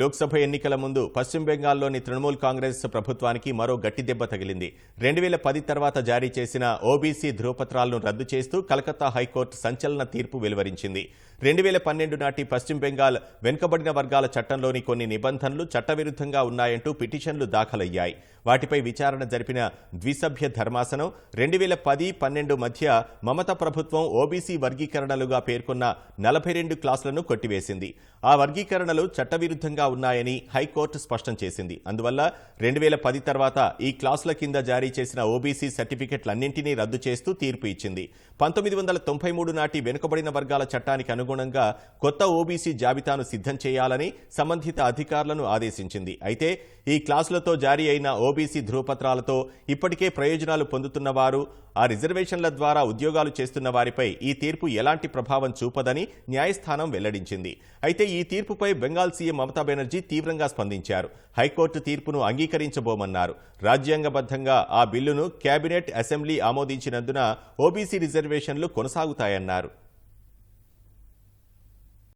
లోక్సభ ఎన్నికల ముందు పశ్చిమ బెంగాల్లోని తృణమూల్ కాంగ్రెస్ ప్రభుత్వానికి మరో గట్టి దెబ్బ తగిలింది. రెండు వేల పది తర్వాత జారీ చేసిన ఓబీసీ ధృవపత్రాలను రద్దు చేస్తూ కలకత్తా హైకోర్టు సంచలన తీర్పు వెలువరించింది. రెండు వేల పన్నెండు నాటి పశ్చిమ బెంగాల్ వెనుకబడిన వర్గాల చట్టంలోని కొన్ని నిబంధనలు చట్టవిరుద్ధంగా ఉన్నాయంటూ పిటిషన్లు దాఖలయ్యాయి. వాటిపై విచారణ జరిపిన ద్విసభ్య ధర్మాసనం రెండు వేల పది పన్నెండు మధ్య మమత ప్రభుత్వం ఓబీసీ వర్గీకరణలుగా పేర్కొన్న నలభై రెండు క్లాసులను కొట్టివేసింది. ఆ వర్గీకరణలు చట్టవిరుద్ధంగా ఉన్నాయని హైకోర్టు స్పష్టం చేసింది. అందువల్ల రెండు వేల పది తర్వాత ఈ క్లాసుల కింద జారీ చేసిన ఓబీసీ సర్టిఫికెట్లన్నింటినీ రద్దు చేస్తూ తీర్పు ఇచ్చింది. పంతొమ్మిది వందల తొంభై మూడు నాటి వెనుకబడిన వర్గాల చట్టానికి అనుగుణంగా కొత్త ఓబీసీ జాబితాను సిద్ధం చేయాలని సంబంధిత అధికారులను ఆదేశించింది. అయితే ఈ క్లాసులతో జారీ అయిన ఓబీసీ ధృవపత్రాలతో ఇప్పటికే ప్రయోజనాలు పొందుతున్నవారు ఆ రిజర్వేషన్ల ద్వారా ఉద్యోగాలు చేస్తున్న వారిపై ఈ తీర్పు ఎలాంటి ప్రభావం చూపదని న్యాయస్థానం వెల్లడించింది. అయితే ఈ తీర్పుపై బెంగాల్ సీఎం మమతా బెనర్జీ తీవ్రంగా స్పందించారు. హైకోర్టు తీర్పును అంగీకరించబోమన్నారు. రాజ్యాంగబద్ధంగా ఆ బిల్లును కేబినెట్ అసెంబ్లీ ఆమోదించినందున ఓబీసీ రిజర్వేషన్లు కొనసాగుతాయన్నారు.